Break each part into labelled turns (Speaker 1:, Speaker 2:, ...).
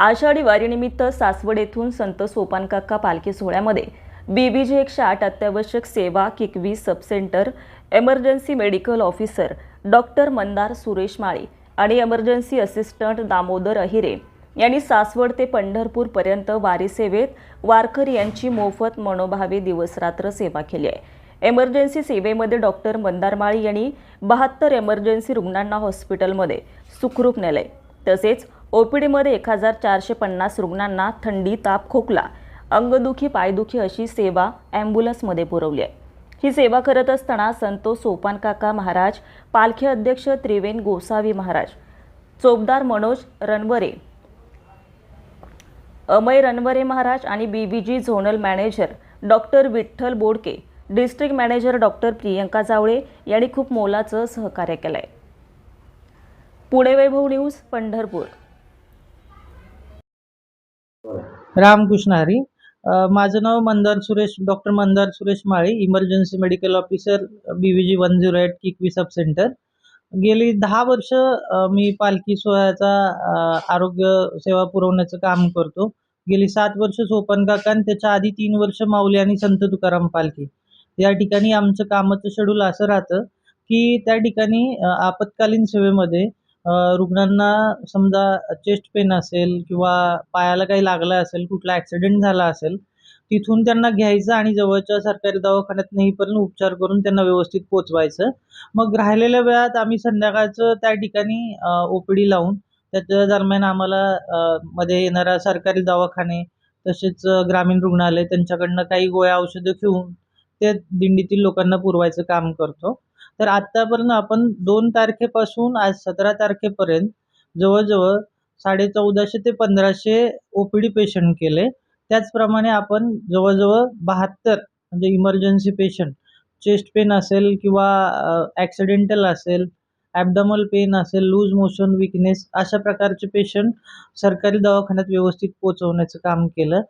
Speaker 1: आषाढी वारीनिमित्त सासवड येथून संत सोपानकाका पालखी सोहळ्यामध्ये बीबीजी एकशे आठ अत्यावश्यक सेवा Kikvi subcentre emergency medical officer doctor Mandar Suresh Mali आणि एमर्जन्सी असिस्टंट दामोदर अहिरे यांनी सासवड ते पंढरपूरपर्यंत वारी सेवेत वारकरी यांची मोफत मनोभावे दिवसरात्र सेवा केली आहे. एमर्जन्सी सेवेमध्ये डॉक्टर मंदार माळी यांनी बहात्तर एमर्जन्सी रुग्णांना हॉस्पिटलमध्ये सुखरूप नेलंय. तसेच ओपीडीमध्ये एक हजार चारशे पन्नास रुग्णांना थंडी ताप खोकला अंगदुखी पायदुखी अशी सेवा ॲम्ब्युलन्समध्ये पुरवली आहे. ही सेवा करत असताना संतोष सोपानकाका महाराज पालखी अध्यक्ष त्रिवेण गोसावी महाराज चोपदार मनोज रणवरे अमय रणवरे महाराज आणि BBG zonal manager doctor Vitthal Bodke district manager doctor Priyanka Javale यांनी खूप मोलाचं सहकार्य केलं आहे पुणे वैभव न्यूज पंढरपूर.
Speaker 2: रामकृष्ण हरी. माझं नाव Mandar Suresh doctor Mandar Suresh Mali emergency medical officer B V G one zero eight Kikvi subcentre. गेली दहा वर्ष मी पालखी सोहळ्याचा आरोग्य सेवा पुरवण्याचं काम करतो. गेली सात वर्ष सोपन काका त्याच्या आधी तीन वर्ष माऊली आणि संत तुकाराम पालखी. या ठिकाणी आमचं कामाचं शेड्यूल असं राहतं की त्या ठिकाणी आपत्कालीन सेवेमध्ये रुग्णांना समजा चेस्ट पेन असेल किंवा पायाला काही लागलं असेल कुठला ॲक्सिडेंट झाला असेल तिथून त्यांना घ्यायचं आणि जवळच्या सरकारी दवाखान्यात नेईपर्यंत उपचार करून त्यांना व्यवस्थित पोचवायचं. मग राहिलेल्या वेळात आम्ही संध्याकाळचं त्या ठिकाणी ओ पी डी लावून त्याच्या दरम्यान आम्हाला मध्ये येणाऱ्या सरकारी दवाखाने तसेच ग्रामीण रुग्णालय त्यांच्याकडनं काही गोळ्या औषधं घेऊन ते दिंडीतील लोकांना पुरवायचं काम करतो. तर आत्तापर्यंत आपण दोन तारखेपासून आज सतरा तारखेपर्यंत जवळजवळ साडे चौदाशे ते पंधराशे ओ पी डी पेशंट केले. त्याचप्रमाणे आपण जवळजवळ बहात्तर म्हणजे इमर्जन्सी पेशंट चेस्ट पेन असेल किंवा ॲक्सिडेंटल असेल ॲबडमल पेन असेल लूज मोशन विकनेस अशा प्रकारचे पेशंट सरकारी दवाखान्यात व्यवस्थित पोचवण्याचं काम केलं.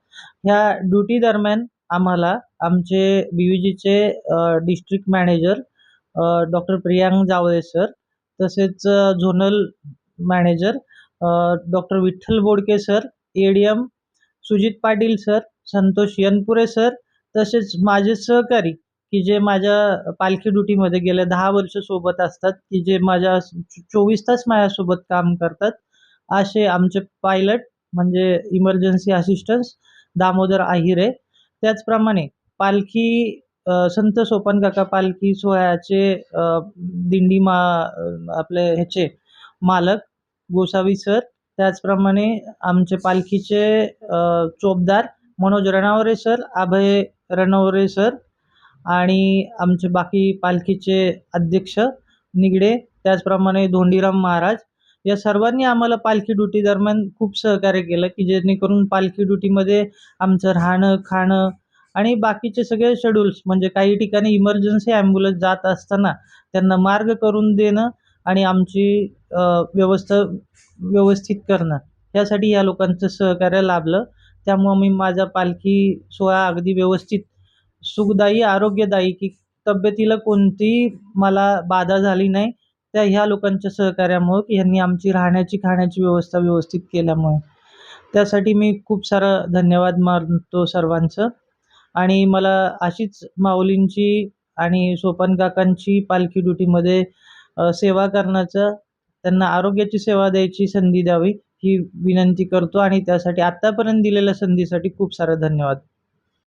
Speaker 2: ह्या ड्युटी दरम्यान आम्हाला आमचे बी व्ही जीचे district manager doctor Priyank Javale sir तसेच zonal manager doctor Vitthal Bodke sir A D M Sujit Patil sir Santosh Yanpure sir तसेच माझे सहकारी की जे माझ्या पालखी ड्युटीमध्ये गेल्या दहा वर्ष सोबत असतात की जे माझ्या चोवीस तास माझ्यासोबत काम करतात असे आमचे पायलट म्हणजे इमर्जन्सी असिस्टन्स दामोदर आहिरे. त्याचप्रमाणे पालखी संत सोपान काका पालखी सोहळ्याचे दिंडी मा आपले ह्याचे मालक गोसावी सर. त्याचप्रमाणे आमचे पालखीचे चोपदार मनोज रणावरे सर अभय रणवरे सर आणि आमचे बाकी पालखीचे अध्यक्ष निगडे त्याचप्रमाणे धोंडीराम महाराज. या सर्वांनी आम्हाला पालखी ड्युटी दरम्यान खूप सहकार्य केलं की जेणेकरून पालखी ड्युटीमध्ये आमचं राहणं खाणं आणि बाकीचे सगळे शेड्यूल्स म्हणजे काही ठिकाणी इमर्जन्सी ॲम्ब्युलन्स जात असताना त्यांना मार्ग करून देणं आणि आमची व्यवस्था व्यवस्थित करणं. यासाठी या लोकांचं सहकार्य लाभलं. त्यामुळं मी माझा पालखी सोहळा अगदी व्यवस्थित सुखदायी आरोग्यदायी की तब्येतीला कोणतीही मला बाधा झाली नाही त्या ह्या लोकांच्या सहकार्यामुळं यांनी ह्यांनी आमची राहण्याची खाण्याची व्यवस्था व्यवस्थित केल्यामुळे. त्यासाठी मी खूप सारा धन्यवाद मानतो सर्वांचं. आणि मला अशीच माऊलींची आणि सोपान काकांची पालखी ड्युटीमध्ये सेवा करण्याचं त्यांना आरोग्याची सेवा द्यायची संधी द्यावी ही विनंती करतो आणि त्यासाठी आत्तापर्यंत दिलेल्या संधीसाठी खूप सारं धन्यवाद.